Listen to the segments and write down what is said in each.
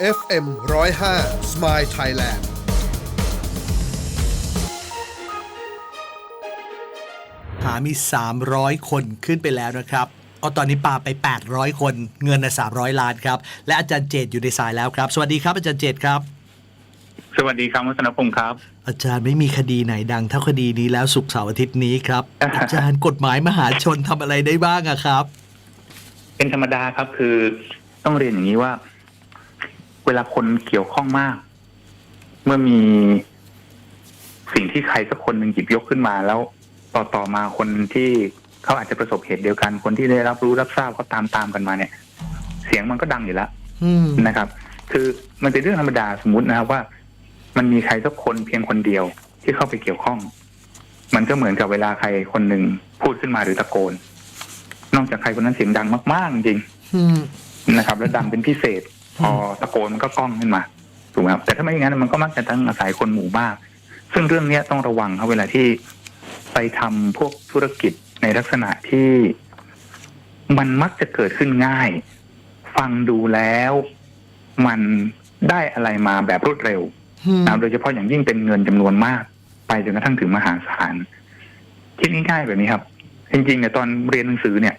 FM 105 Smile Thailand หามี 300 คนขึ้นไปแล้วนะครับเอาตอนนี้ปาไป 800 คนเงินนะ300 ล้านครับ และอาจารย์เจตอยู่ในสายแล้วครับ สวัสดีครับอาจารย์เจตครับ สวัสดีครับวัฒนพงศ์ครับ อาจารย์ไม่มีคดีไหนดังเท่าคดีนี้แล้วสุกร์เสาร์อาทิตย์นี้ครับ อาจารย์กฎหมายมหาชนทำอะไรได้บ้างอะครับ เป็นธรรมดาครับคือต้องเรียนอย่างนี้ว่าเวลาคนเกี่ยวข้องมาก เมื่อมีสิ่งที่ใครสักคนหนึ่งหยิบยกขึ้นมาแล้วต่อต่อมาคนที่เขาอาจจะประสบเหตุเดียวกัน คนที่ได้รับรู้รับทราบเขาตามตามกันมาเนี่ย เสียงมันก็ดังอยู่แล้วอืมนะครับ คือมันเป็นเรื่องธรรมดาสมมตินะครับว่า มันมีใครสักคนเพียงคนเดียวที่เข้าไปเกี่ยวข้อง มันก็เหมือนกับเวลาใครคนหนึ่งพูดขึ้นมาหรือตะโกน นอกจากใครคนนั้นเสียงดังมากๆจริงอืมนะครับ แล้วดังเป็นพิเศษ พอตะโกนมันก็ก้องขึ้นมาถูกไหมครับแต่ถ้าไม่อย่างนั้นมันก็มักจะต้องอาศัยคนหมู่มาก ซึ่งเรื่องเนี้ยต้องระวังครับเวลาที่ไปทำพวกธุรกิจในลักษณะที่ มันมักจะเกิดขึ้นง่าย ฟังดูแล้วมันได้อะไรมาแบบรวดเร็วอืมนะโดยเฉพาะอย่างยิ่งเป็นเงินจำนวนมาก ไปจนกระทั่งถึงมหาศาลคิดง่ายๆแบบนี้ครับ จริงๆเนี่ยตอนเรียนหนังสือเนี่ย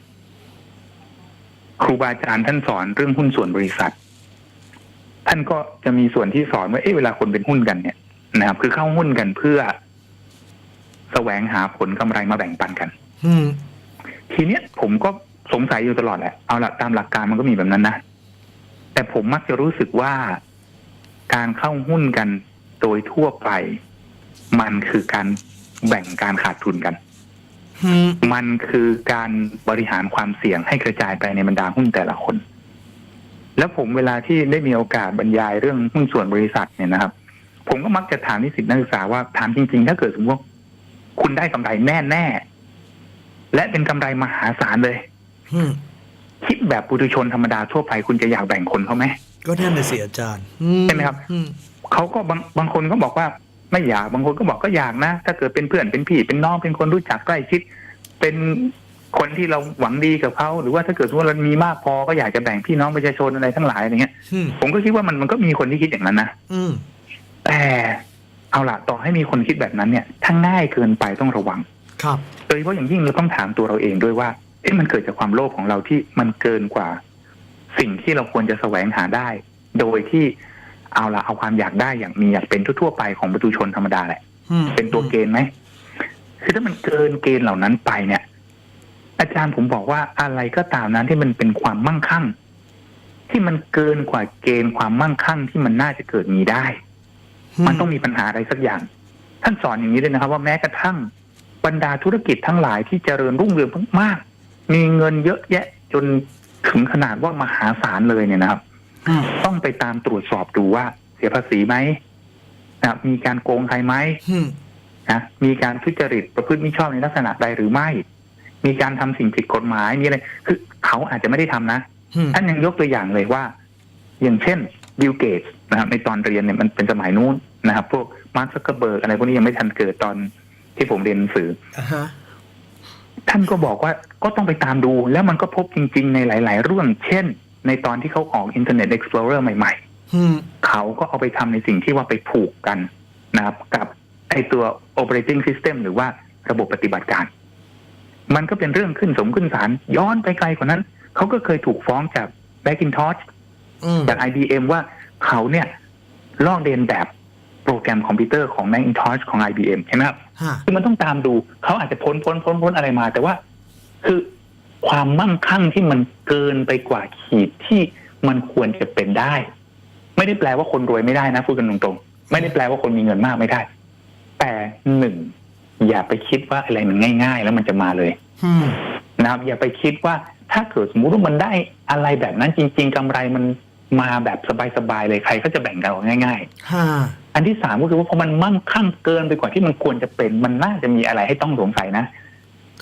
ครูบาอาจารย์ท่านสอนเรื่องหุ้นส่วนบริษัท ท่านก็จะมีส่วนที่สอนว่าเอ๊ะเวลาคนเป็นหุ้นกันเนี่ยนะครับ คือเข้าหุ้นกันเพื่อแสวงหาผลกำไรมาแบ่งปันกัน อืมทีเนี้ยผมก็สงสัยอยู่ตลอดแหละเอาละตามหลักการมันก็มีแบบนั้นนะแต่ผมมักจะรู้สึกว่าการเข้าหุ้นกันโดยทั่วไป มันคือการแบ่งการขาดทุนกันอืมมันคือการบริหารความเสี่ยงให้กระจายไปในบรรดาหุ้นแต่ละคน แล้วผมเวลาที่ได้มีโอกาสบรรยายเรื่องหุ้นส่วนบริษัทเนี่ยนะครับ ผมก็มักจะถามนิสิตนักศึกษาว่าถามจริง ๆ ถ้าเกิดสมมติว่าคุณได้กำไรแน่แน่ๆและเป็นกำไรมหาศาลเลยอืมคิดแบบปุถุชนธรรมดาทั่วไปคุณจะอยากแบ่งคนเขาไหมก็นั่นน่ะสิอาจารย์อืใช่ไหมครับอืมเขาก็บางบางคนก็บอกว่าไม่อยากบางคนก็บอกก็อยากนะ ถ้าเกิดเป็นเพื่อนเป็นพี่เป็นน้องเป็นคนรู้จักใกล้ชิด เป็น คนที่เราหวังดีกับเขาหรือว่าถ้าเกิดว่าเรามีมากพอก็อยากจะแบ่งพี่น้องประชาชนอะไรทั้งหลายอะไรเงี้ย อืมผมก็คิดว่ามันมันก็มีคนที่คิดอย่างนั้นนะอืมแต่เอาล่ะต่อให้มีคนคิดแบบนั้นเนี่ยถ้าง่ายเกินไปต้องระวัง ครับ โดยเฉพาะอย่างยิ่งเราต้องถามตัวเราเองด้วยว่า เอ๊ะมันเกิดจากความโลภของเราที่มันเกินกว่า สิ่งที่เราควรจะแสวงหาได้ โดยที่เอาละเอาความอยากได้อย่างมีอยากเป็นทั่วๆไปของประตูชนธรรมดาแหละ อืมเป็นตัวเกณฑ์ไหม คือถ้ามันเกินเกณฑ์เหล่านั้นไปเนี่ย อาจารย์ผมบอกว่าอะไรก็ตามนั้นที่มันเป็นความมั่งคั่ง ที่มันเกินกว่าเกณฑ์ความมั่งคั่งที่มันน่าจะเกิดมีได้ มันต้องมีปัญหาอะไรสักอย่าง ท่านสอนอย่างนี้เลยนะครับ ว่าแม้กระทั่งบรรดาธุรกิจทั้งหลายที่เจริญรุ่งเรืองมากๆมีเงินเยอะแยะจนถึงขนาดว่ามหาศาลเลยเนี่ยนะครับอืมต้องไปตามตรวจสอบดูว่า เสียภาษีไหมนะครับมีการโกงใครไหมอืมนะมีการทุจริตประพฤติมิชอบในลักษณะใดหรือไม่ มีการทำสิ่งผิดกฎหมายมีอะไรคือเขาอาจจะไม่ได้ทำนะอืมท่านยังยกตัวอย่างเลยว่า อย่างเช่นบิลเกตนะครับในตอนเรียนเนี่ยมันเป็นสมัยนู้นนะครับ พวกมาร์คซักเกอร์เบิร์กอะไรพวกนี้ยังไม่ทันเกิดตอนที่ผมเรียนหนังสืออ่าฮะท่านก็บอกว่าก็ต้องไปตามดูแล้วมันก็พบจริง ๆ ในหลาย ๆ เรื่อง เช่น ในตอนที่เขาออก Internet Explorer ใหม่อืมๆเขาก็เอาไปทำในสิ่งที่ว่าไปผูกกันนะครับ กับไอตัว operating system หรือว่าระบบปฏิบัติการ มันก็เป็นเรื่องขึ้นสมขึ้นศาลย้อนไปไกลกว่านั้น เขาก็เคยถูกฟ้องจาก Macintosh อืมจาก IBM ว่าเขาเนี่ยลอกเรียนแบบโปรแกรมคอมพิวเตอร์ของ Macintosh ของ IBM ใช่ไหมครับฮะคือมันต้องตามดูเขาอาจจะพ้นพ้นพ้นพ้นอะไรมา แต่ว่า คือความมั่งคั่งที่มันเกินไปกว่าขีดที่มันควรจะเป็นได้ ไม่ได้แปลว่าคนรวยไม่ได้นะพูดกันตรงๆ ไม่ได้แปลว่าคนมีเงินมากไม่ได้ แต่หนึ่ง อย่าไปคิดว่าอะไรมันง่าย ๆ แล้วมันจะมาเลยอืมนะครับ อย่าไปคิดว่าถ้าเกิดสมมุติว่ามันได้อะไรแบบนั้นจริง ๆกำไรมันมาแบบสบายๆเลยใครก็จะแบ่งกันเอาง่ายๆฮะอันที่สามก็คือว่าพอมันมั่งคั่งเกินไปกว่าที่มันควรจะเป็นมันน่าจะมีอะไรให้ต้องสงสัยนะ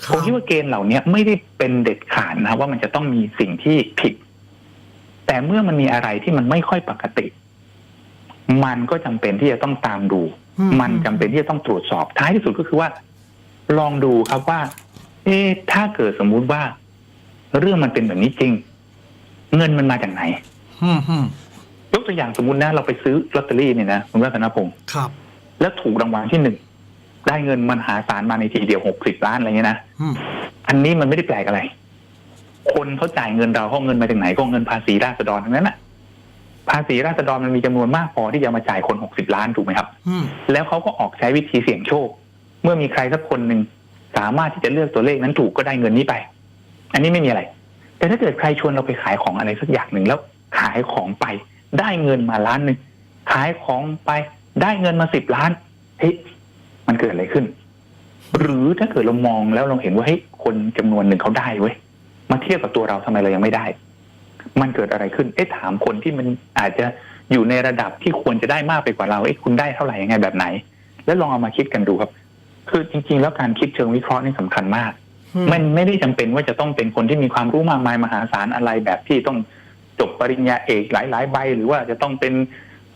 คผมคิดว่าเกณฑ์เหล่านี้ไม่ได้เป็นเด็ดขาดนะครับว่ามันจะต้องมีสิ่งที่ผิด แต่เมื่อมันมีอะไรที่มันไม่ค่อยปกติ มันก็จำเป็นที่จะต้องตามดูอืมันจำเป็นที่จะต้องตรวจสอบท้ายที่สุดก็คือว่า ลองดูครับว่า เอ๊ะถ้าเกิดสมมุติว่า เรื่องมันเป็นแบบนี้จริง เงินมันมาจากไหนอืมอืมยกตัวตัวอย่างสมมตินะ เราไปซื้อลอตเตอรี่เนี่ยนะคุณวัฒนพงศ์ครับ แล้วถูกรางวัลที่หนึ่งได้เงินมันหาศาลมาในทีเดียวหกสิบล้านอะไรเงี้ยนะอืมอันนี้มันไม่ได้แปลกอะไร คนเขาจ่ายเงินเราเขาเอาเงินมาจากไหนก็เงินภาษีราษฎรทั้งนั้นน่ะ ภาษีราษฎรมันมีจำนวนมากพอที่จะมาจ่ายคนหกสิบล้านถูกไหมครับอืมแล้วเขาก็ออกใช้วิธีเสี่ยงโชค เมื่อมีใครสักคนหนึ่งสามารถที่จะเลือกตัวเลขนั้นถูกก็ได้เงินนี้ไป อันนี้ไม่มีอะไร แต่ถ้าเกิดใครชวนเราไปขายของอะไรสักอย่างหนึ่งแล้วขายของไป ได้เงินมาล้านหนึ่งขายของไปได้เงินมาสิบล้านเฮ้ยมันเกิดอะไรขึ้น หรือถ้าเกิดเรามองแล้วเราเห็นว่าเฮ้ยคนจำนวนหนึ่งเขาได้เว้ยมาเทียบกับตัวเราทำไมเรายังไม่ได้ มันเกิดอะไรขึ้น เอ๊ะถามคนที่มันอาจจะอยู่ในระดับที่ควรจะได้มากไปกว่าเรา เอ๊ะคุณได้เท่าไหร่ยังไงแบบไหน แล้วลองเอามาคิดกันดูครับ คือจริง ๆ แล้วการคิดเชิงวิเคราะห์นี่สำคัญมาก มันไม่ได้จำเป็นว่าจะต้องเป็นคนที่มีความรู้มากมายมหาศาลอะไรแบบที่ต้องจบปริญญาเอกหลาย ๆ ใบ หรือว่าจะต้องเป็น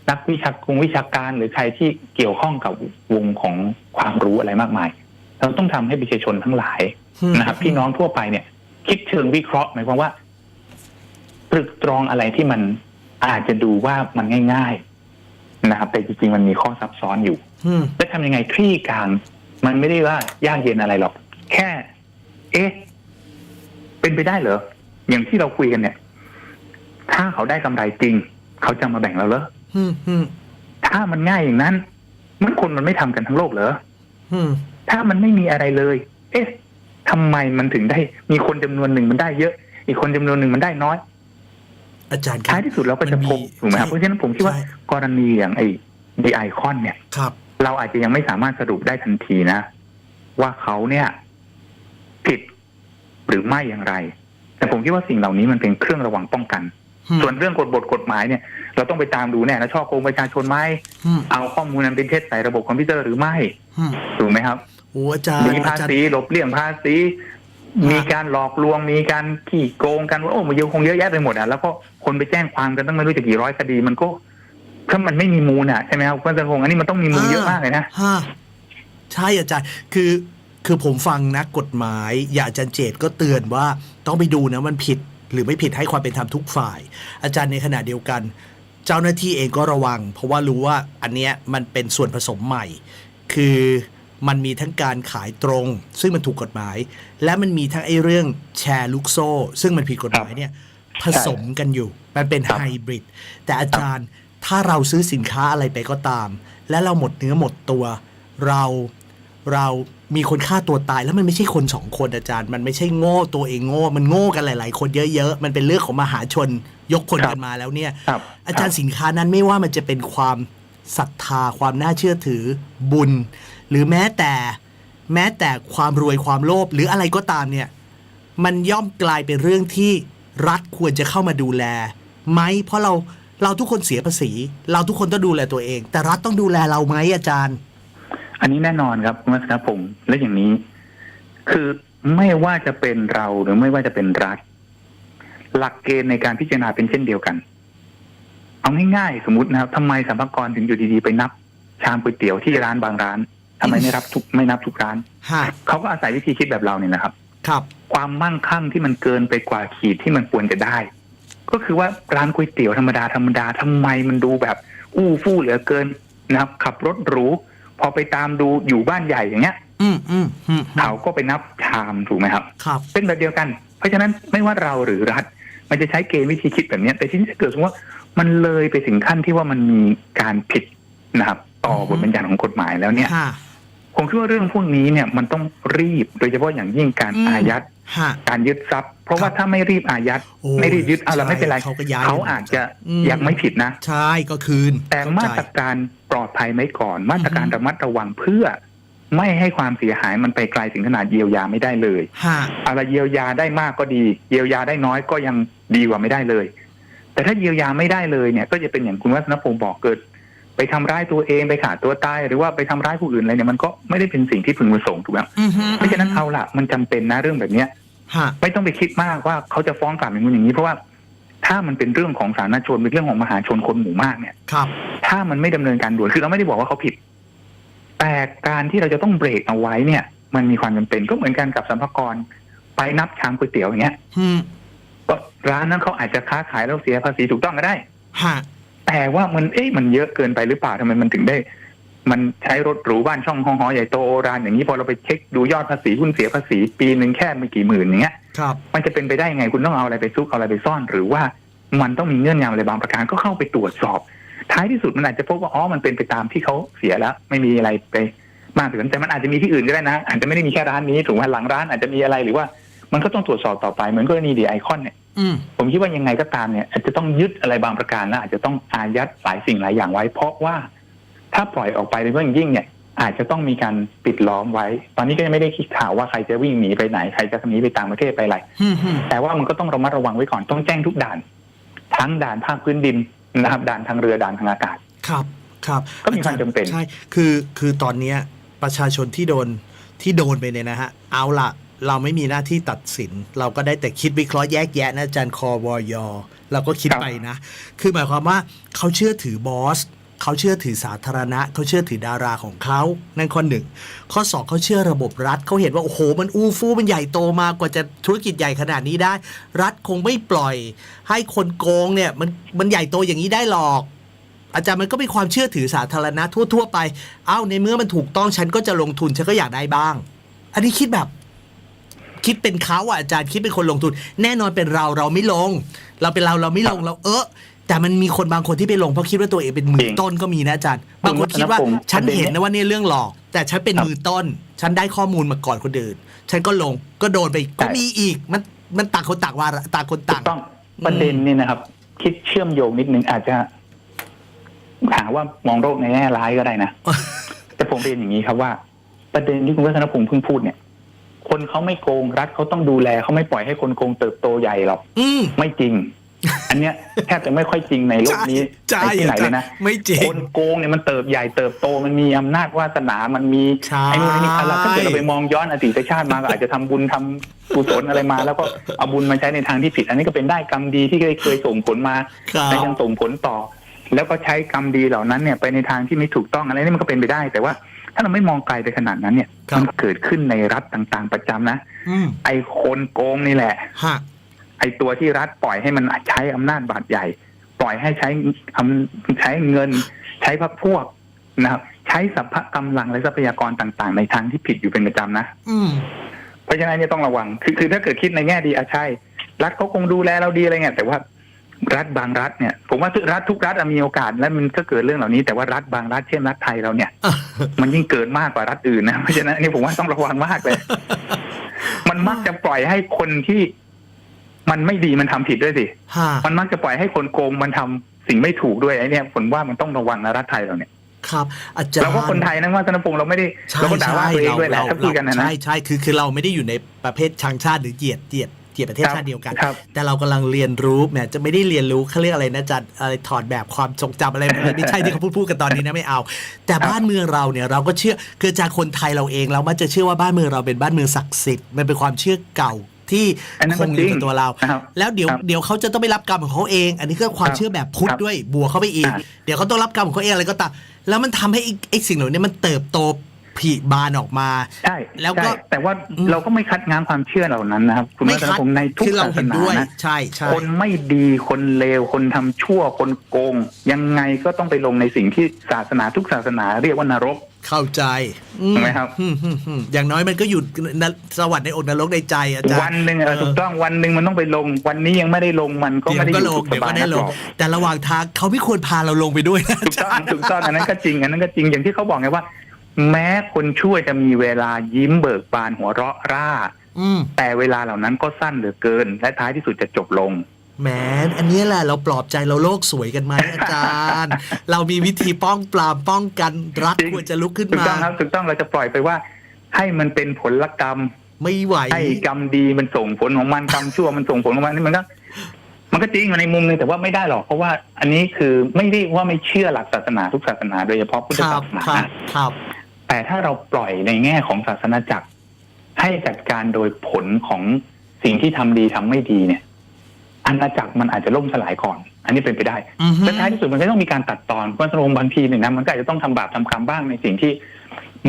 นักวิชาการวิชาการหรือใครที่เกี่ยวข้องกับวงของความรู้อะไรมากมาย เราต้องทำให้ประชาชนทั้งหลายนะครับพี่น้องทั่วไปเนี่ย คิดเชิงวิเคราะห์หมายความว่า ตรึกตรองอะไรที่มันอาจจะดูว่ามันง่าย ๆนะครับ แต่จริงๆมันมีข้อซับซ้อนอยู่อืมแล้วทำยังไงคลี่กลางมันไม่ได้ว่ายากเย็นอะไรหรอก แค่ เอ๊ะ เป็นไปได้เหรออย่างที่เราคุยกันเนี่ย ถ้าเขาได้กำไรจริง เขาจะมาแบ่งเราเหรออืมอืมถ้ามันง่ายอย่างนั้นมันคนมันไม่ทำกันทั้งโลกเหรออืมถ้ามันไม่มีอะไรเลย เอ๊ะทำไมมันถึงได้ มีคนจำนวนหนึ่งมันได้เยอะ อีกคนจำนวนหนึ่งมันได้น้อย อาจารย์ครัท้ายบที่สุดเราก็จะพบมันมีถูกไหมครับใช่เพราะฉะนั้นผมคิดว่าใช่กรณีอย่างไอ้ดีไอคอนเนี่ยครับ เราอาจจะยังไม่สามารถสรุปได้ทันทีนะ ว่าเขาเนี่ยผิดหรือไม่อย่างไร แต่ผมคิดว่าสิ่งเหล่านี้มันเป็นเครื่องระวังป้องกันอืมส่วนเรื่องกฎบทกฎหมายเนี่ย เราต้องไปตามดูแน่นะช่อโกงประชาชนไหมอืมเอาข้อมูลนั้นเป็นเท็จใส่ระบบคอมพิวเตอร์หรือไม่อืมถูกไหมครับโอ้อาจารย์มีอาภาจารย์ษีหลบเลี่ยงภาษีฮะ มีการหลอกลวงมีการขี่โกงกันว่าโอ้มันเยอะคงเยอะแยะไปหมดอะแล้วก็คนไปแจ้งความกันตั้งไม่รู้จะกี่ร้อยคดีมันก็ถ้ามันไม่มีมูลอะใช่ไหมครับคุณสันพงษ์อันนี้มันต้องมีมูลเยอะมากเลยนะฮะใช่อาจารย์คือคือผมฟังนักกฎหมาย อย่างอาจารย์เจตก็เตือนว่าต้องไปดูนะมันผิดหรือไม่ผิดให้ความเป็นธรรมทุกฝ่าย อาจารย์ในขณะเดียวกัน เจ้าหน้าที่เองก็ระวัง เพราะว่ารู้ว่าอันเนี้ยมันเป็นส่วนผสมใหม่ คือ มันมีทั้งการขายตรง ซึ่งมันถูกกฎหมาย และมันมีทั้งไอ้เรื่องแชร์ลูกโซ่ ซึ่งมันผิดกฎหมายเนี่ยผสมกันอยู่ มันเป็นครับไฮบริดแต่อาจารย์ถ้าเราซื้อสินค้าอะไรไปก็ตาม และเราหมดเนื้อหมดตัว เราเรามีคนฆ่าตัวตายแล้วมันไม่ใช่คนสองคนอาจารย์ มันไม่ใช่โง่ตัวเองโง่ มันโง่กันหลาย ๆ คนเยอะ ๆ มันเป็นเรื่องของมหาชนยกคนครับกันมาแล้วเนี่ยครับอาจารย์สินค้านั้นไม่ว่ามันจะเป็นความศรัทธาความน่าเชื่อถือบุญ หรือแม้แต่แม้แต่ความรวยความโลภหรืออะไรก็ตามเนี่ยมันย่อมกลายเป็นเรื่องที่รัฐควรจะเข้ามาดูแลไหมเพราะเราเราทุกคนเสียภาษี เราทุกคนต้องดูแลตัวเอง แต่รัฐต้องดูแลเราไหมอาจารย์ อันนี้แน่นอนครับคุณวัฒนพงศ์และอย่างนี้ คือไม่ว่าจะเป็นเราหรือไม่ว่าจะเป็นรัฐ หลักเกณฑ์ในการพิจารณาเป็นเช่นเดียวกัน เอาง่ายๆสมมตินะครับทำไมสัมภากรถึงอยู่ดีๆไปนับ ชามก๋วยเตี๋ยวที่ร้านบางร้าน ทำไมไม่รับทุกไม่นับทุกร้านฮะเขาก็อาศัยวิธีคิดแบบเราเนี่ยนะครับ ครับ ความมั่งคั่งที่มันเกินไปกว่าขีดที่มันควรจะได้ ก็คือว่าร้านก๋วยเตี๋ยวธรรมดาธรรมดาทำไมมันดูแบบ อู้ฟู่เหลือเกินนะครับ ขับรถหรูพอไปตามดูอยู่บ้านใหญ่อย่างเงี้ยอืมอืมอืมเขาก็ไปนับชามถูกไหมครับครับเป็นแบบเดียวกัน เพราะฉะนั้นไม่ว่าเราหรือรัฐ มันจะใช้เกณฑ์วิธีคิดแบบเนี้ยแต่ที่นี้ถ้าเกิดสมมติว่ามันเลยไปถึงขั้นที่ว่ามันมีการผิดนะครับ ต่อบทบัญญัติของกฎหมายแล้วเนี่ยฮะ ผมคิดว่าเรื่องพวกนี้เนี่ยมันต้องรีบโดยเฉพาะอย่างยิ่งการอืม อายัด ฮะ การยึดทรัพย์ เพราะว่าครับถ้าไม่รีบอายัด โอ้ไม่รีบยึดเอาละไม่เป็นไรใช่เขาก็ย้ายเขาอาจจะอืม ยังไม่ผิดนะ ใช่ก็คืนแต่เข้มาใจ ตรการปลอดภัยไว้ก่อน มาตรการอือฮึ ระมัดระวังเพื่อ ไม่ให้ความเสียหายมันไปไกลถึงขนาดเยียวยาไม่ได้เลยฮะอะไรเยียวยาได้มากก็ดี เยียวยาได้น้อยก็ยังดีกว่าไม่ได้เลย แต่ถ้าเยียวยาไม่ได้เลยเนี่ย ก็จะเป็นอย่างคุณวัฒนพงศ์บอกเกิด ไปทำร้ายตัวเองไปขาดตัวตายหรือว่าไปทำร้ายผู้อื่นอะไรเนี่ยมันก็ไม่ได้เป็นสิ่งที่พึงประสงค์ถูกไหมอือฮึเพราะฉะนั้นเอาละมันจำเป็นนะเรื่องแบบเนี้ยฮะไม่ต้องไปคิดมากว่าเขาจะฟ้องกลับอย่างนู้นอย่างนี้ เพราะว่าถ้ามันเป็นเรื่องของสาธารณชนเป็นเรื่องของมหาชนคนหมู่มากเนี่ยครับ ถ้ามันไม่ดำเนินการด่วนคือเราไม่ได้บอกว่าเขาผิด แต่การที่เราจะต้องเบรกเอาไว้เนี่ย มันมีความจำเป็นก็เหมือนกันกับสัมภากรไปนับชามก๋วยเตี๋ยวอย่างเงี้ยอืมก็ร้านนั้นเขาอาจจะค้าขายแล้วเสียภาษีถูกต้องก็ได้ฮะ แต่ว่ามันเอ๊ะมันเยอะเกินไปหรือเปล่าทำไมมันถึงได้ มันใช้รถหรูบ้านช่องห้องหอใหญ่โตโอรานอย่างนี้พอเราไปเช็คดูยอดภาษีหุ้นเสียภาษีปีหนึ่งแค่ไม่กี่หมื่นอย่างเงี้ยครับมันจะเป็นไปได้ยังไงคุณต้องเอาอะไรไปซุกเอาอะไรไปซ่อน หรือว่ามันต้องมีเงื่อนงำอะไรบางประการก็เข้าไปตรวจสอบ ท้ายที่สุดมันอาจจะพบว่าอ๋อมันเป็นไปตามที่เขาเสียแล้ว ไม่มีอะไรไปมากถึงนั้นแต่มันอาจจะมีที่อื่นก็ได้นะ อาจจะไม่ได้มีแค่ร้านนี้ถูกไหมหลังร้านอาจจะมีอะไรหรือว่ามันก็ต้องตรวจสอบต่อไปเหมือนกรณีดีไอคอนเนี่ยอืม ผมคิดว่ายังไงก็ตามเนี่ย อาจจะต้องยึดอะไรบางประการและอาจจะต้องอายัดหลายสิ่งหลายอย่างไว้ เพราะว่าถ้าปล่อยออกไปโดยเฉพาะอย่างยิ่งเนี่ยอาจจะต้องมีการปิดล้อมไว้ ตอนนี้ก็ยังไม่ได้คิดข่าวว่าใครจะวิ่งหนีไปไหน ใครจะหนีไปต่างประเทศไปอะไรอืมอืมแต่ว่ามันก็ต้องระมัดระวังไว้ก่อน ต้องแจ้งทุกด่าน ทั้งด่านภาคพื้นดินนะครับ ด่านทางเรือ ด่านทางอากาศ ครับ ครับ ก็มีความจำเป็น ใช่ คือ คือตอนเนี้ยประชาชนที่โดน ที่โดนไปเนี่ยนะฮะ เอาละ เราไม่มีหน้าที่ตัดสิน เราก็ได้แต่คิดวิเคราะห์แยกแยะนะอาจารย์คอวอยเราก็คิดครับไปนะ คือหมายความว่าเขาเชื่อถือบอสเขาเชื่อถือสาธารณะ เขาเชื่อถือดาราของเขานั่นข้อหนึ่งข้อสองเขาเชื่อระบบรัฐเขาเห็นว่าโอ้โหมันอู้ฟู่มันใหญ่โตมากกว่าจะธุรกิจใหญ่ขนาดนี้ได้ รัฐคงไม่ปล่อย ให้คนโกงเนี่ยมันมันใหญ่โตอย่างนี้ได้หรอกอาจารย์มันก็เป็นความเชื่อถือสาธารณะทั่ว ๆ ไป เอ้าในเมื่อมันถูกต้องฉันก็จะลงทุนฉันก็อยากได้บ้าง อันนี้คิดแบบ คิดเป็นเขาอะอาจารย์คิดเป็นคนลงทุน แน่นอนเป็นเราเราไม่ลง เราเป็นเราเราไม่ลงเราเออแต่มันมีคนบางคนที่ไปลงเพราะคิดว่าตัวเองเป็นมือต้นก็มีนะอาจารย์ บางคนคิดว่าผมฉันประเด็นเห็นเนี่ยนะว่าเนี่ยเรื่องหลอก แต่ฉันเป็นครับมือต้น ฉันได้ข้อมูลมาก่อนคนอื่น ฉันก็ลงก็โดนไปก็ใช่มีอีกมันมันต่างคนต่างว่าระต่างคนถูต่างกต้องประเด็นเนี่ยนะครับ คิดเชื่อมโยงนิดนึงอาจจะหาว่ามองโลกในแง่ร้ายก็ได้นะแต่ผมเรียนอย่างนี้ครับว่า ประเด็นที่คุณวัฒนพงศ์เพิ่งพูดเนี่ย คนเขาไม่โกงรัฐเขาต้องดูแลเขาไม่ปล่อยให้คนโกงเติบโตใหญ่หรอกอืม ไม่จริง อันเนี้ยแทบจะไม่ค่อยจริงในโลกนี้ใช่ในที่ไหนอาจารย์เลยนะไม่จริงคนโกงเนี่ยมันเติบใหญ่เติบโตมันมีอำนาจวาสนามันมีใช่ ไอ้นู่นไอ้นี่อะไรถ้าเกิดเราไปมองย้อนอดีตชาติมาก็อาจจะทำบุญทำกุศลอะไรมา แล้วก็เอาบุญมาใช้ในทางที่ผิด อันนี้ก็เป็นได้กรรมดีที่เคยเคยส่งผลมา ครับและยังส่งผลต่อ แล้วก็ใช้กรรมดีเหล่านั้นเนี่ยไปในทางที่ไม่ถูกต้องอะไรนี่มันก็เป็นไปได้ แต่ว่า ถ้าเราไม่มองไกลไปขนาดนั้นเนี่ยครับ มันเกิดขึ้นในรัฐต่างๆ ประจำนะ อืมไอ้คนโกงนี่แหละ ฮะ ไอ้ตัวที่รัฐปล่อยให้มันใช้อำนาจบาดใหญ่ ปล่อยให้ใช้อำใช้เงิน ใช้พักพวกนะครับ ใช้สัพพะกำลังและทรัพยากรต่าง ๆ ในทางที่ผิดอยู่เป็นประจำนะ อืม เพราะฉะนั้นเนี่ยต้องระวัง คือคือถ้าเกิดคิดในแง่ดีอะใช่ รัฐเขาคงดูแลเราดีอะไรเงี้ยแต่ว่า รัฐบางรัฐเนี่ยผมว่าทุกรัฐทุกรัฐอะมีโอกาสและมันก็เกิดเรื่องเหล่านี้ แต่ว่ารัฐบางรัฐเช่นรัฐไทยเราเนี่ย มันยิ่งเกิดมากกว่ารัฐอื่นนะเพราะฉะนั้นอันนี่ผมว่าต้องระวังมากเลย มันมักจะปล่อยให้คนที่ มันไม่ดีมันทำผิดด้วยสิฮะมันมักจะปล่อยให้คนโกงมันทำสิ่งไม่ถูกด้วยไอ้เนี่ยผมว่ามันต้องระวังนะรัฐไทยเราเนี่ยครับอาจารย์เราก็คนไทยนะว่าธนพงศ์เราไม่ได้ใช่เราก็ด่าว่าตัวเองด้วยแหละเราถ้าพูดกันนะนะใช่ใช่คือคือเราไม่ได้อยู่ในประเภทชังชาติหรือเหยียดเหยียด เหยียดประเทศครับชาติเดียวกันครับแต่เรากำลังเรียนรู้แหมจะไม่ได้เรียนรู้เขาเรียกอะไรนะอาจัดอะไรถอดแบบความทรงจำอะไรอะไรไม่ใช่ที่เขาพูดพูดกันตอนนี้นะไม่เอา แต่บ้านเมืองเราเนี่ยเราก็เชื่อคือจากคนไทยเราเองเรามักจะเชื่อว่าบ้านเมืองเราเป็นบ้านเมืองศักดิ์สิทธิ์มันเป็นความเชื่อเก่าที่อันนั้นคก็งอจริยู่งกับตัวเรานะครับแล้วเดี๋ยวครับเดี๋ยวเขาจะต้องไปรับกรรมของเขาเอง อันนี้ก็ความครับเชื่อแบบพุทธครับด้วยบวกเข้าไปอีกอ่าเดี๋ยวเขาต้องรับกรรมของเขาเองอะไรก็ตามแล้วมันทำให้ไอ้ไอ้สิ่งเหล่านี้มันเติบโต ผลิบานออกมา ใช่แล้วก็ใช่แต่ว่าอืมเราก็ไม่คัดง้างความเชื่อเหล่านั้นนะครับคุณวัฒนพงศ์ในทุกคือเราศาสเห็นนาด้วยนะใช่ใช่คนไม่ดีคนเลวคนทำชั่วคนโกง ยังไงก็ต้องไปลงในสิ่งที่ศาสนาทุกศาสนาเรียกว่านรกเข้าใจอืถูกไหมครับอืมอืมอืมอย่างน้อยมันก็อยู่นสวรรค์ในอกนรกในใจอาจารย์วันหนึ่งอะเออถูกต้องวันหนึ่งมันต้องไปลง วันนี้ยังไม่ได้ลงมันก็เดี๋ยไม่วได้ก็อลยู่งสุขเดี๋ยวสบาก็ยได้นักลหงรอกแต่ระหว่างทางเขาไม่ควรพาเราลงไปด้วยนะถูกต้องถูกต้องอันนั้นก็จริงอันนั้นก็จริงอย่างที่เขาบอกไงว่า แม้คนชั่วจะมีเวลายิ้มเบิกบานหัวเราะร่า อืมแต่เวลาเหล่านั้นก็สั้นเหลือเกิน และท้ายที่สุดจะจบลง แหมอันนี้แหละเราปลอบใจเราโลกสวยกันไหมอาจารย์ เรามีวิธีป้องปรามป้องกันรัฐจริง ควรจะลุกขึ้นถูกมา ต้องครับถูกต้องเราจะปล่อยไปว่า ให้มันเป็นผลกรรม ไม่ไหว ให้กรรมดีมันส่งผลของมันกรรมชั่วมันส่งผลของมันนี่มันก็ มันก็จริงในมุมหนึงแต่ว่าไม่ได้หรอกเพราะว่าอันนี้คือไม่ได้ว่าไม่เชื่อหลักศาสนาทุกศาสนาโดยเฉพาะพุทธครัศาบสนา ครับครับ แต่ถ้าเราปล่อยในแง่ของศาสนาจักร ให้จัดการโดยผลของสิ่งที่ทำดีทำไม่ดีเนี่ยอาณาจักรมันอาจจะล่มสลายก่อน อันนี้เป็นไปได้อือฮึและท้ายที่สุดมันก็ต้องมีการตัดตอนเพราะสมบางทีเนี่ยนะมันก็อาจจะต้องทำบาปทำกรรมบ้างในสิ่งที่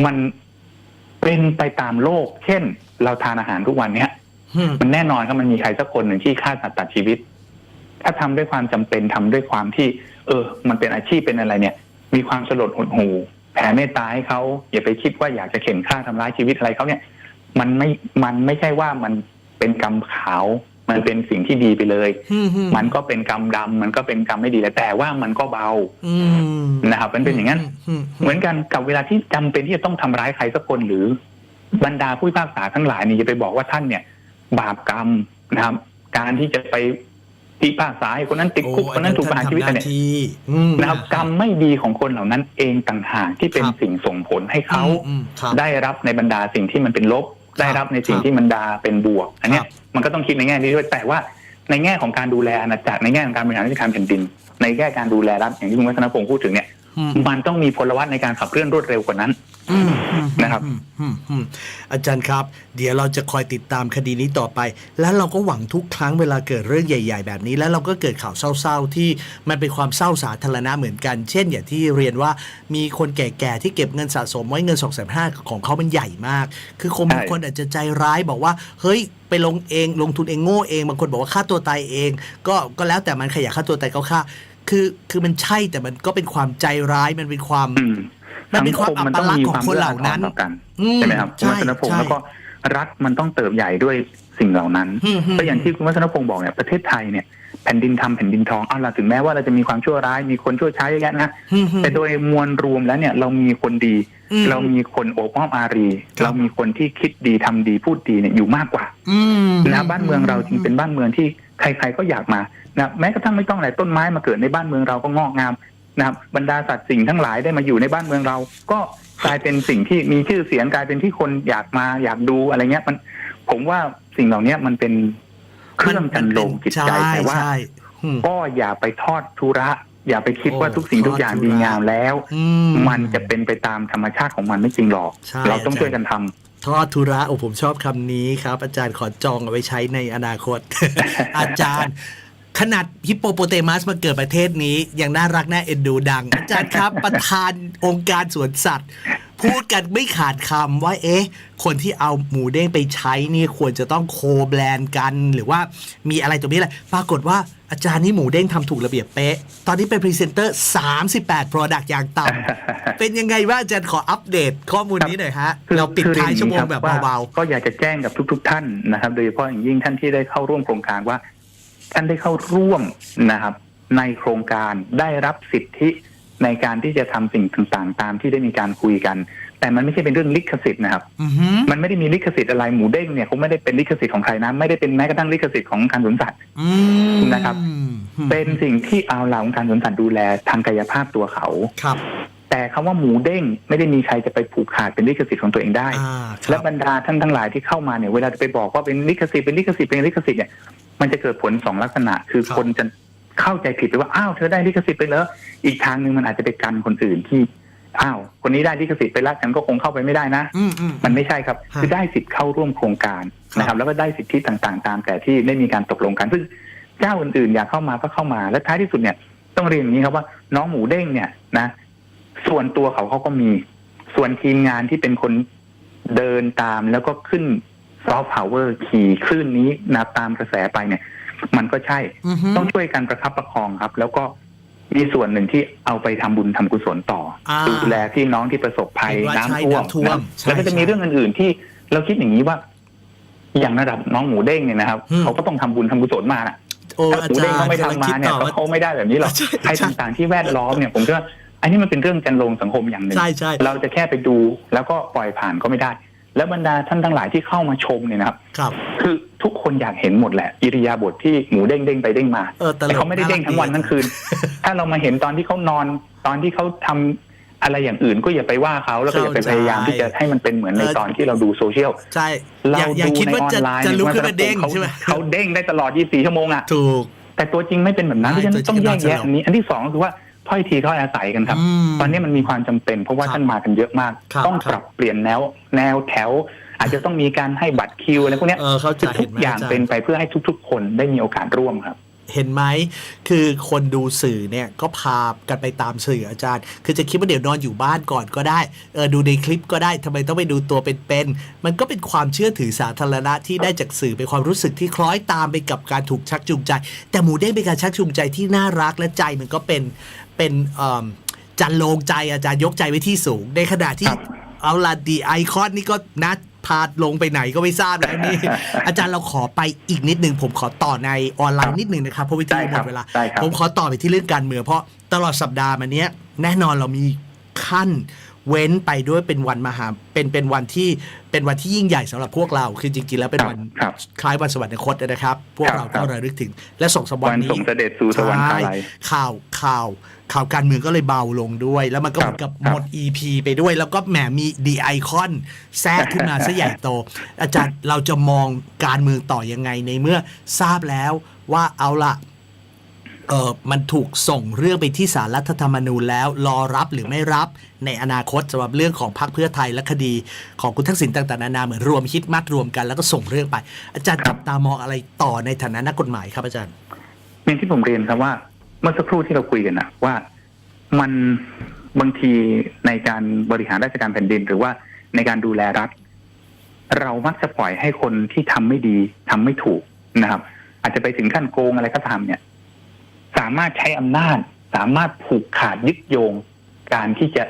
มันเป็นไปตามโลก เช่น เราทานอาหารทุกวันเนี้ยอืมมันแน่นอนครับมันมีใครสักคนหนึ่งที่ฆ่าสัตว์ตัดชีวิต ถ้าทำด้วยความจำเป็นทำด้วยความที่ เออ มันเป็นอาชีพเป็นอะไรเนี่ย มีความสลดหดหู่ แผ่เมตตาให้เขาอย่าไปคิดว่าอยากจะเข็นฆ่าทำร้ายชีวิตอะไรเขาเนี่ย มันไม่มันไม่ใช่ว่ามันเป็นกรรมขาว มันเป็นสิ่งที่ดีไปเลยอืมอืมันก็เป็นกรรมดำมันก็เป็นกรรมไม่ดีแหละแต่ว่ามันก็เบาอืมนะครับมันเป็นอย่างนั้นอืมเหมือนกันกับเวลาที่จำเป็นที่จะต้องทำร้ายใครสักคนหรือบรรดาผู้พิพากษาทั้งหลายนี่จะไปบอกว่าท่านเนี่ย บาปกรรมนะครับ การที่จะไป พิพากษาให้คนนั้นติดคุกโอ้คนนั้นถูกประหารชีวิตท่เนี่ยทำหน้ที่อืมนะครับกรรมไม่ดีของคนเหล่านั้นเองต่างหากที่เป็นครับสิ่งส่งผลให้เขาอืมครับได้รับในบรรดาสิ่งที่มันเป็นลบ ได้รับในสิ่งครับที่มันดาเป็นบวก อันเนี้คยรับมันก็ต้องคิดในแง่นี้ด้วยแต่ว่าในแง่ของการดูแลอาณาจักรในแง่ของการบริหารราชการแผ่นดิน ในแง่การดูแลรัฐอย่างที่คุณวัฒนพงศ์พูดถึงเนี่ยอื มมันต้องมีพลวัตในการขับเคลื่อนรวดเร็วกว่านั้นอืมอืมนะครับอืมอืมอืมอาจารย์ครับ เดี๋ยวเราจะคอยติดตามคดีนี้ต่อไป แล้วเราก็หวังทุกครั้งเวลาเกิดเรื่องใหญ่ ๆ แบบนี้ แล้วเราก็เกิดข่าวเศร้า ๆ ที่มันเป็นความเศร้าสาธารณะเหมือนกัน เช่น อย่างที่เรียนว่ามีคนแก่ๆที่เก็บเงินสะสมไว้เงิน2องแสนห้าของเขามันใหญ่มาก คือคงบางใช่คนอาจจะใจร้ายบอกว่า เฮ้ยไปลงเอง ลงทุนเองโง่เองบางคนบอกว่าฆ่าตัวตายเอง ก็ก็แล้วแต่มันใครอยากฆ่าตัวตายก็ฆ่า คือคือมันใช่แต่มันก็เป็นความใจร้ายมันเป็นความอืมมันเป็นความสังอัปลักษณ์ของคนเหล่านั้นต่อกันอืมใช่ไหมครับคุณใช่วัฒนพงศ์ใช่แล้วก็รัฐมันต้องเติบใหญ่ด้วยสิ่งเหล่านั้นอืมอืมก็อย่างที่คุณวัฒนพงศ์บอกเนี่ยประเทศไทยเนี่ยแผ่นดินทำแผ่นดินทองเอาล่ะถึงแม้ว่าเราจะมีความชั่วร้ายมีคนชั่วช้าเยอะแยะนะอืมอืมแต่โดยมวลรวมแล้วเนี่ยเรามีคนดีอืมเรามีคนโอบอ้อมอารีครับเรามีคนที่คิดดีทำดีพูดดีเนี่ยอยู่มากกว่าอืมนะบ้านเมืองเราจึงเป็นบ้านเมืองที่ ใครๆก็อยากมานะแม้กระทั่งไม่ต้องอะไรต้นไม้มาเกิดในบ้านเมืองเราก็งอกงามนะครับบรรดาสัตว์สิ่งทั้งหลายได้มาอยู่ในบ้านเมืองเรา ก็กลายเป็นสิ่งที่มีชื่อเสียงกลายเป็นที่คนอยากมาอยากดูอะไรเงี้ย มัน ผมว่าสิ่งเหล่านี้มันเป็นเครื่องจันโลงจิตใจแต่ว่าใช่อืมก็อย่าไปทอดทุระ อย่าไปคิดว่าโอ้ทุกสิ่งทุกอย่างทอดทุระดีงามแล้วอืมันจะเป็นไปตามธรรมชาติของมันไม่จริงหรอกใช่เราต้องอาจารย์ช่วยกันทำ ทอดทุระโอ้ผมชอบคำนี้ครับ อาจารย์ขอจองเอาไว้ใช้ในอนาคต อาจารย์ ขนาดฮิปโปโปเตมัสมาเกิดประเทศนี้ ยังน่ารักน่าเอ็นดูดัง อาจารย์ครับ ประธานองค์การสวนสัตว์ พูดกันไม่ขาดคำว่าเอ๊ะ คนที่เอาหมูเด้งไปใช้นี่ควรจะต้องโคแบรนด์กัน หรือว่ามีอะไรตรงนี้แหละปรากฏว่าอาจารย์นี่หมูเด้งทำถูกระเบียบเป๊ะ ตอนนี้เป็นพรีเซนเตอร์ 38 Product อย่างต่ำเป็นยังไงบ้างอาจารย์ขออัปเดตข้อมูลนี้หน่อยฮะคือเราปิดคือท้ายเรีนชั่วโมงอย่แบบนี้ครัเบาก็อยากจะแจ้งกับทุก ๆ ท่านนะครับ โดยเฉพาะอย่างยิ่งท่านที่ได้เข้าร่วมโครงการว่า ท่านได้เข้าร่วมนะครับ ในโครงการได้รับสิทธิในการที่จะทำสิ่งต่างๆ ตามที่ได้มีการคุยกัน แต่มันไม่ใช่เป็นเรื่องลิขสิทธิ์นะครับๆอือหือมันไม่ได้มีลิขสิทธิ์อะไรหมูเด้งเนี่ยเขาไม่ได้เป็นลิขสิทธิ์ของใครนะไม่ได้เป็นแม้กระทั่งลิขสิทธิ์ของการสวนสัตว์อืมนะครับ เป็นสิ่งที่เอาเหล่าของการสวนสัตว์ดูแลทางกายภาพตัวเขาครับ แต่คำว่าหมูเด้งไม่ได้มีใครจะไปผูกขาดเป็นลิขสิทธิ์ของตัวเองได้อ่าคและรับบรรดาท่านทั้งหลายที่เข้ามาเนี่ยเวลาจะไปบอกว่าเป็นลิขสิทธิ์เป็นลิขสิทธิ์เป็นลิขสิทธิ์เนี่ยมันจะเกิดผลสองลักษณะ คือคนจะเข้าใจผิดไปว่าอ้าวเธอได้ลิขสิทธิ์ไปแล้ว อีกทางหนึ่งมันอาจจะไปกันคนอื่นที่อ้าวคนนี้ได้ลิขสิทธิ์ไปแล้วฉันก็คงเข้าไปไม่ได้นะอืมอืมมันไม่ใช่ครับฮะคือได้สิทธิ์เข้าร่วมโครงการครับนะครับ แล้วก็ได้สิทธิต่างๆ ตามแต่ที่ได้มีการตกลงกันซึ่งเจ้าอื่นๆอยากเข้ามาก็เข้ามาและท้ายที่สุดเนี่ยต้องเรียนอย่างนี้ครับว่าน้องหมูเด้งเนี่ยนะ ส่วนตัวเขาเขาก็มี ส่วนทีมงานที่เป็นคนเดินตามแล้วก็ขึ้นซอฟต์พาวเวอร์ขี่คลื่นนี้นะตามกระแสไปเนี่ย มันก็ใช่อือหือต้องช่วยกันประคับประคองครับ แล้วก็มีส่วนหนึ่งที่เอาไปทำบุญทำกุศลต่ออาดูแลพี่น้องที่ประสบภัยเห็นว่าน้ำใช่ท่วมน้ำท่วมนะใช่แล้วก็จะมีใช่เรื่องอื่นๆที่เราคิดอย่างนี้ว่า อย่างระดับน้องหมูเด้งเนี่ยนะครับอืมเขาก็ต้องทำบุญทำกุศลมาน่ะโอ้ถ้าอาหมูจาเด้รงย์เขาไม่กำลังทำมาคิดเนี่ยต่อก็ว่าเขาไม่ได้แบบนี้หรอกใช่ใครใช่ต่างๆที่แวดล้อมเนี่ยผมคิดว่า อันนี้มันเป็นเรื่องจันโลงสังคมอย่างหนึ่งใช่ใช่เราจะแค่ไปดูแล้วก็ปล่อยผ่านก็ไม่ได้ แล้วบรรดาท่านทั้งหลายที่เข้ามาชมเนี่ยนะครับครับ คือทุกคนอยากเห็นหมดแหละอิริยาบถที่หมูเด้งเด้งไปเด้งมาเออตลแต่กเขาไม่ได้เด้งทั้งวันทั้งคืน ถ้าเรามาเห็นตอนที่เขานอนตอนที่เขาทำอะไรอย่างอื่นก็อย่าไปว่าเขาแล้วก็อย่าไปพยายามที่จะให้มันเป็นเหมือนในตอนที่เราดูโซเชียลใช่เราอย่าอย่าดูคิดในว่าออนจะไลน์จะลุกขึ้นมาเด้งเขาใช่ไหมเขาเด้งได้ตลอด 24 ชั่วโมงอะถูกแต่ตัวจริงไม่เป็นแบบนั้นเพใช่ราะฉะนั้นต้องแยกตัวจริงแยะก็อันนี้ อันที่สองก็คือว่า ถ้อยทีถ้อยอาศัยกันครับมตอนนี้มันมีความจำเป็น เพราะว่าครับท่านมากันเยอะมาก ครับต้องครับ ปรับเปลี่ยนแนวแนวแถว อาจจะต้องมีการให้บัตรคิวอะไรพวกเนี้ยเออเขาใจะทุกอย่างเป็นไปเพื่อให้ทุก ๆ คนได้มีโอกาสร่วมครับ เห็นไหม คือคนดูสื่อเนี่ยก็พากันไปตามสื่ออาจารย์ คือจะคิดว่าเดี๋ยวนอนอยู่บ้านก่อนก็ได้ เออดูในคลิปก็ได้ทำไมต้องไปดูตัวเป็นๆ มันก็เป็นความเชื่อถือสาธารณะที่ได้จากสื่อเป็นความรู้สึกที่คล้อยตามไปกับการถูกชักจูงใจ แต่หมูเด้งเป็นการชักจูงใจที่น่ารักและใจมันก็เป็น เป็นเอ่อจันโลงใจอาจารย์ยกใจไว้ที่สูง ในขณะที่ครับเอาละดีไอคอนนี่ก็นะพาลงไปไหนก็ไม่ทราบนะนี่ อาจารย์เราขอไปอีกนิดนึงผมขอต่อในออนไลน์นิดนึงนะครับเพราะวิทได้ยุหคมรับดเวลาได้ครับผมขอต่อไปที่เรื่องการเมืองเพราะตลอดสัปดาห์มาเนี้ย แน่นอนเรามีขั้น เว้นไปด้วยเป็นวันมหาเป็นเป็นวันที่เป็นวันที่ยิ่งใหญ่สำหรับพวกเรา คือจริงๆแล้วเป็นวันครับคล้ายวันสวรรคตนะครับ พวกครับเราครัก็บระลึกถึง และส่งสมวัวันนนี้ส่งเสด็จสู่สวรรคาลัยใช่ข่าวข่าวข่าวการเมืองก็เลยเบาลงด้วย แล้วมันก็คเหรับมือนกับครับหมด EP ไปด้วย แล้วก็แหมมีดีไอคอนแทรกขึ้นมาซะใหญ่โต อาจารย์เราจะมองการเมืองต่อยังไงในเมื่อทราบแล้วว่าเอาละ เออมันถูกส่งเรื่องไปที่สารรัฐธรรมนูญแล้ว รอรับหรือไม่รับในอนาคตสำหรับเรื่องของพรรคเพื่อไทยและคดีของคุณทักษิณต่างๆนานาเหมือนรวมฮิตมัดรวมกัน แล้วก็ส่งเรื่องไป อาจารย์จับตามองอะไรต่อในฐานะนักกฎหมายครับอาจารย์อย่างที่ผมเรียนครับว่า เมื่อสักครู่ที่เราคุยกันนะว่ามันบางทีในการบริหารราชการแผ่นดิน หรือว่าในการดูแลรัฐ เรามักจะปล่อยให้คนที่ทำไม่ดีทำไม่ถูกนะครับ อาจจะไปถึงขั้นโกงอะไรก็ตามเนี่ย สามารถใช้อำนาจ สามารถผูกขาดยึดโยง การที่จะ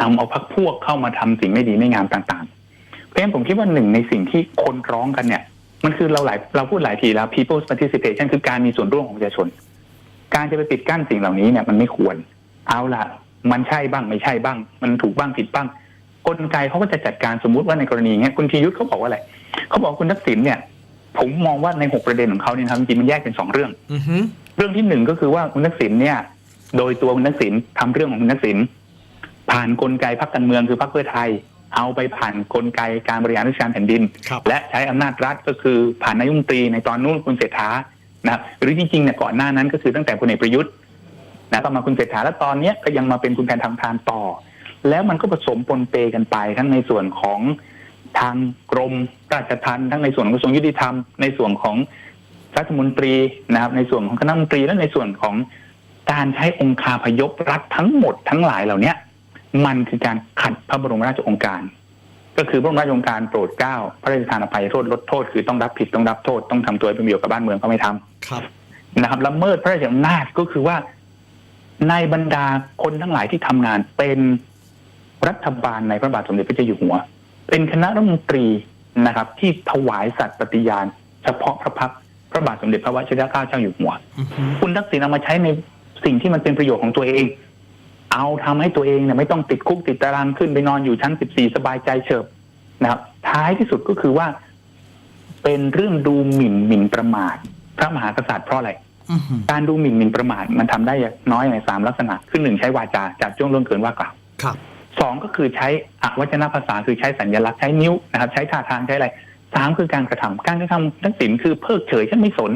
นำเอาพักพวกเข้ามาทำสิ่งไม่ดีไม่งามต่างๆ เพราะฉะนั้นผมคิดว่าหนึ่งในสิ่งที่คนร้องกันเนี่ย มันคือเราหลายเราพูดหลายทีแล้ว people's participation คือการมีส่วนร่วมของประชาชน การจะไปปิดกั้นสิ่งเหล่านี้เนี่ยมันไม่ควร เอาล่ะมันใช่บ้างไม่ใช่บ้าง มันถูกบ้างผิดบ้าง กลไกเขาก็จะจัดการสมมุติว่าในกรณีเงี้ยคุณธียุทธเขาบอกว่าอะไรเขาบอกว่าคุณทักษิณเนี่ย ผมมองว่าในหกประเด็นของเขาเนี่ยครับจริงมันแยกเป็นสองเรื่องอือฮึ เรื่องที่หนึ่งก็คือว่าคุณทักษิณเนี่ย โดยตัวคุณทักษิณทำเรื่องของคุณทักษิณผ่านกลไกพรรคการเมืองคือพรรคเพื่อไทย เอาไปผ่านกลไกการบริหารราชการแผ่นดินครับและใช้อำนาจรัฐก็คือผ่านนายกรัฐมนตรีในตอนนู้นคุณเศรษฐานะครับหรือจริงๆเนี่ยก่อนหน้านั้นก็คือตั้งแต่พลเอกประยุทธ์นะก็มาคุณเศรษฐาแล้วตอนเนี้ยก็ยังมาเป็นคุณแผนทางทานต่อ แล้วมันก็ผสมปนเปกันไปทั้งในส่วนของทางกรมราชทัณฑ์ทั้งในส่วนของกระทรวงยุติธรรม ในส่วนของ รัฐมนตรีนะครับ ในส่วนของคณะมนตรีและในส่วนของการใช้องค์คาพยพรัฐทั้งหมดทั้งหลายเหล่าเนี้ยมันคือการขัดพระบรมราชโองการ ก็คือพระบรมราชโองการโปรดเกล้าพระราชทานอภัยโทษลดโทษคือต้องรับผิดต้องรับโทษต้องทำตัวให้เป็นประโยชน์กับบ้านเมืองก็ไม่ทำครับนะครับละเมิดพระราชอำนาจก็คือว่าในบรรดาคนทั้งหลายที่ทำงานเป็นรัฐบาลในพระบาทสมเด็จพระเจ้าอยู่หัว เป็นคณะรัฐมนตรีนะครับ ที่ถวายสัตย์ปฏิญาณ เฉพาะพระพักตร์ พระบาทสมเด็จพระวชิรเกล้าเจ้าอยู่หัวอือฮึคุณทักษิณเอามาใช้ในสิ่งที่มันเป็นประโยชน์ของตัวเอง เอาทำให้ตัวเองเนี่ยไม่ต้องติดคุกติดตารางขึ้นไปนอนอยู่ชั้น 14 สบายใจเฉิบนะครับ ท้ายที่สุดก็คือว่า เป็นเรื่องดูหมิ่นหมิ่นประมาท พระมหากษัตริย์เพราะอะไรอือฮึการดูหมิ่นหมิ่นประมาทมันทำได้อย่างน้อยในสามลักษณะคือหนึ่งใช้วาจาจับจ้วงล่วงเกินว่ากล่าวครับสองก็คือใช้อวัจนภาษาคือใช้สัญลักษณ์ใช้นิ้วนะครับ ใช้ท่าทางใช้อะไร สามคือการกระทำการกระทำทักษิณคือเพิกเฉยฉันไม่สน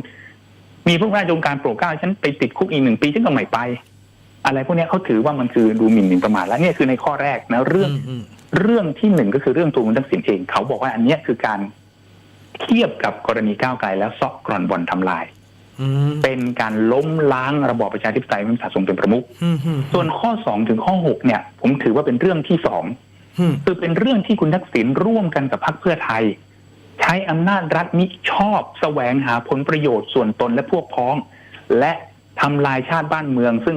มีพวกราชองค์การโปรดเกล้าฉันไปติดคุกอีกหนึ่งปีฉันก็ไม่ไป อะไรพวกเนี้ยเขาถือว่ามันคือดูหมิ่นหมิ่นประมาทและเนี่ยคือในข้อแรกนะเรื่องอืมอืมเรื่องที่หนึ่งก็คือเรื่องตัวคุณทักษิณเองเขาบอกว่าอันเนี้ยคือการเทียบกับกรณีก้าวไกลแล้วซอกกร่อนบ่อนทำลายอืมเป็นการล้มล้างระบอบประชาธิปไตยมันสะสมเป็นประมุขอืมอืมส่วนข้อสองถึงข้อหกเนี่ย ผมถือว่าเป็นเรื่องที่สองอืมคือเป็นเรื่องที่คุณทักษิณร่วมกันกับพรรคเพื่อไทย ใช้อำนาจรัฐมิชอบแสวงหาผลประโยชน์ส่วนตนและพวกพ้อง และทำลายชาติบ้านเมือง ซึ่ง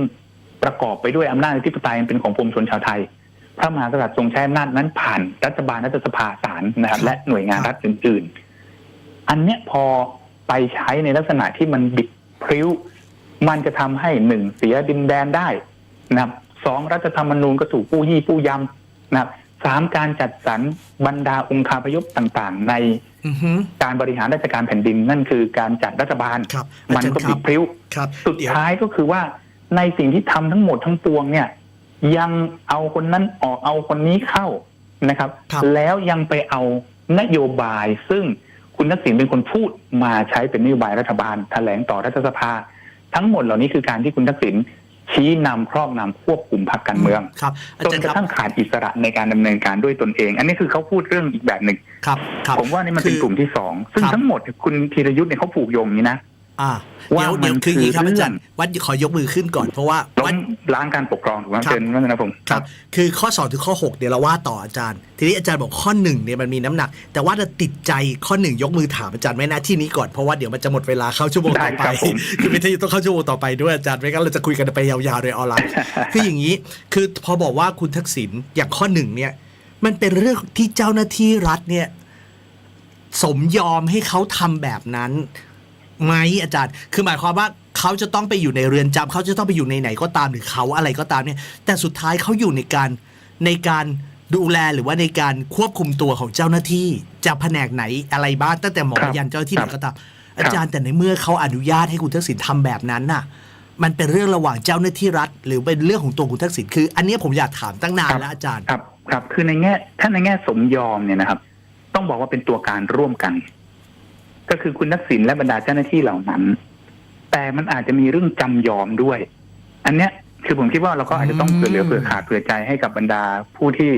ประกอบไปด้วยอำนาจอธิปไตยอันเป็นของปวงชนชาวไทย พระมหากษัตริย์ทรงใช้อำนาจนั้นผ่านรัฐบาลรัฐสภาศาลนะครับ และหน่วยงานรัฐอื่น ๆ อันเนี้ยพอไปใช้ในลักษณะที่มันบิดพริ้ว มันจะทำให้หนึ่งเสียดินแดนได้นะครับสองรัฐธรรมนูญก็ถูกปู้ยี่ปู้ยำนะครับสามการจัดสรรบรรดาองค์คาพยพต่างๆ ใน อือฮึ การบริหารราชการแผ่นดินนั่นคือการจัดรัฐบาล ครับมันอาจารย์ก็ครับิบดพริ้ว ครับสุดเดี๋ยว ท้ายก็คือว่าในสิ่งที่ทำทั้งหมดทั้งปวงเนี่ย ยังเอาคนนั้นออกเอาคนนี้เข้านะครับ ครับ แล้วยังไปเอานโยบาย ซึ่งคุณทักษิณเป็นคนพูดมาใช้เป็นนโยบายรัฐบาลแถลงต่อรัฐสภา ทั้งหมดเหล่านี้คือการที่คุณทักษิณ ชี้นำครอบนำควบคุมพรรคการเมืองครับอาจนจารย์กคระรับทั่งขาดอิสระในการดำเนินการด้วยตนเอง อันนี้คือเขาพูดเรื่องอีกแบบหนึ่งครับครับผมว่านี่มันเป็นคือกลุ่มที่สองซึ่งครับทั้งหมดคุณธีรยุทธ์เนี่ยเขาผูกโยงอย่างนี้นะ อ่าว่าเดี๋ยวมันเดี๋ยวคืออย่างนี้ครับคืออาเรื่จาองรย์วัดขอยกมือขึ้นก่อนเพราะว่าล้วัดมล้างการปกครองถูกไหมครับเชิญวัฒนพงศ์ครับ คือข้อ2ถึงข้อ 6 เดี๋ยวเราว่าต่ออาจารย์ ทีนี้อาจารย์บอกข้อ1เนี่ยมันมีน้ำหนัก แต่ว่าจะติดใจข้อ1ยกมือถามอาจารย์ไว้นะที่นี้ก่อนเพราะว่าเดี๋ยวมันจะหมดเวลาเข้าชั่วโมงต่อไปได้ครับผมคือวิทยุต้องเข้าชั่วโมงต่อไปด้วยอาจารย์ไม่งั้นเราจะคุยกันไปยาวๆโดยออนไลน์คืออย่างนี้ คือพอบอกว่าคุณทักษิณอย่างข้อหนึ่งเนี่ยมันเป็นเรื่องที่เจ้าหน้าที่รัฐเนี่ยสมยอมให้เขาทำแบบนั้น ไหมอาจารย์ คือหมายความว่าเขาจะต้องไปอยู่ในเรือนจำเขาจะต้องไปอยู่ในไหนก็ตามหรือเขาอะไรก็ตามเนี่ย แต่สุดท้ายเขาอยู่ในการในการดูแลหรือว่าในการควบคุมตัวของเจ้าหน้าที่จะแผนกไหนอะไรบ้างตั้งแต่หมอครับยันเจ้าหน้าที่ไหนครับก็ตามอาจารย์แต่ในเมื่อเขาอนุญาตให้คุณทักษิณทำแบบนั้นน่ะ มันเป็นเรื่องระหว่างเจ้าหน้าที่รัฐ หรือเป็นเรื่องของตัวคุณทักษิณคือ อันเนี้ยผมอยากถามตั้งนานแล้วอาจารย์ครับครับ คือในแง่ถ้าในแง่สมยอมเนี่ยนะครับ ต้องบอกว่าเป็นตัวการร่วมกัน ก็คือคุณนักสินและบรรดาเจ้าหน้าที่เหล่านั้น แต่มันอาจจะมีเรื่องจำยอมด้วย อันเนี้ยคือผมคิดว่าเราก็อาจจะต้องเผื่อเหลือเผื่อขาดเผื่อใจให้กับบรรดาผู้ที่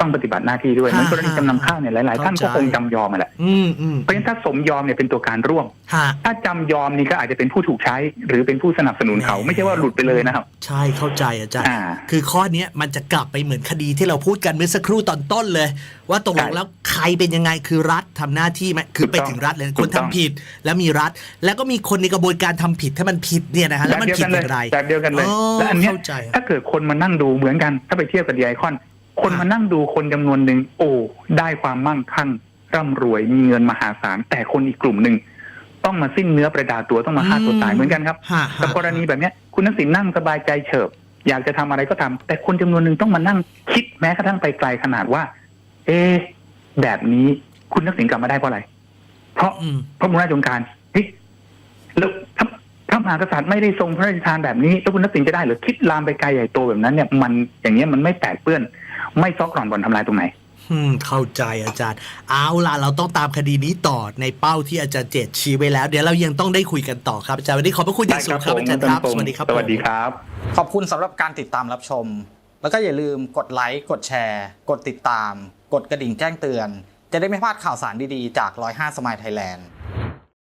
ต้องปฏิบัติหน้าที่ด้วยเหมือนกรณีจำนำข้าวเนี่ยหลายๆท่านก็เข้าใจคงจำยอมมาแหละอืมอืมเพราะฉะนั้นถ้าสมยอมเนี่ยเป็นตัวการร่วมฮะถ้าจำยอมนี่ก็อาจจะเป็นผู้ถูกใช้ หรือเป็นผู้สนับสนุนเขาไม่ใช่ว่าหลุดไปเลยนะครับ ใช่เข้าใจอาจารย์อ่าคือข้อเนี้ยมันจะกลับไปเหมือนคดีที่เราพูดกันเมื่อสักครู่ตอนต้นเลย ว่าตกลงใช่แล้วใครเป็นยังไงคือรัฐทำหน้าที่ไหมคือไปถูกต้องถึงรัฐเลยถูคนกต้องทำผิดแล้วมีรัฐ แล้วก็มีคนในกระบวนการทำผิดถ้ามันผิดเนี่ยนะฮะแล้วมันผิดอย่างไรแบบเดียวกันเลยอ๋อและอันเนี้ยเข้าใจถ้าเกิดคนมานั่งดูเหมือนกันถ้าไปเทียบกับดีไอคอน คนอะมานั่งดูคนจำนวนหนึ่งโอ้ได้ความมั่งคั่งร่ำรวยมีเงินมหาศาลแต่คนอีกกลุ่มหนึ่งต้องมาสิ้นเนื้อประดาตัวต้องมาฆ่าตัวตายเหมือนกันครับฮะกับฮะกรณีแบบเนี้ยคุณนักสินนั่งสบายใจเฉิบ อยากจะทำอะไรก็ทำแต่คนจำนวนหนึ่งต้องมานั่งคิดแม้กระทั่งไปไกลขนาดว่า เอะแบบนี้คุณนักสินกลับมาได้เพราะอะไร เพราะอืมพระบรมราชโองการเฮ้ยแล้วพระพระมหากษัตริย์ไม่ได้ทรงพระราชทานแบบนี้แล้วคุณนักสินจะได้เหรือคิดลามไปไกลใหญ่โตแบบนั้นเนี่ยมันอย่างเงี้ยมันไม่แปดเปื้อน ไม่ซอกกร่อนบ่อนทำลายตรงไหนอืมเข้าใจอาจารย์ เอาล่ะเราต้องตามคดีนี้ต่อในเป้าที่อาจารย์เจตชี้ไว้แล้ว เดี๋ยวเรายังต้องได้คุยกันต่อครับอาจารย์วันนี้ขอบพระคุณอย่างสูงครับอาจารย์ครับสวัสดีครับสวัสดีผมครับ ขอบคุณสำหรับการติดตามรับชม แล้วก็อย่าลืมกดไลค์กดแชร์ กดติดตาม กดกระดิ่งแจ้งเตือน จะได้ไม่พลาดข่าวสารดีๆจาก 105 สมายไทยแลนด์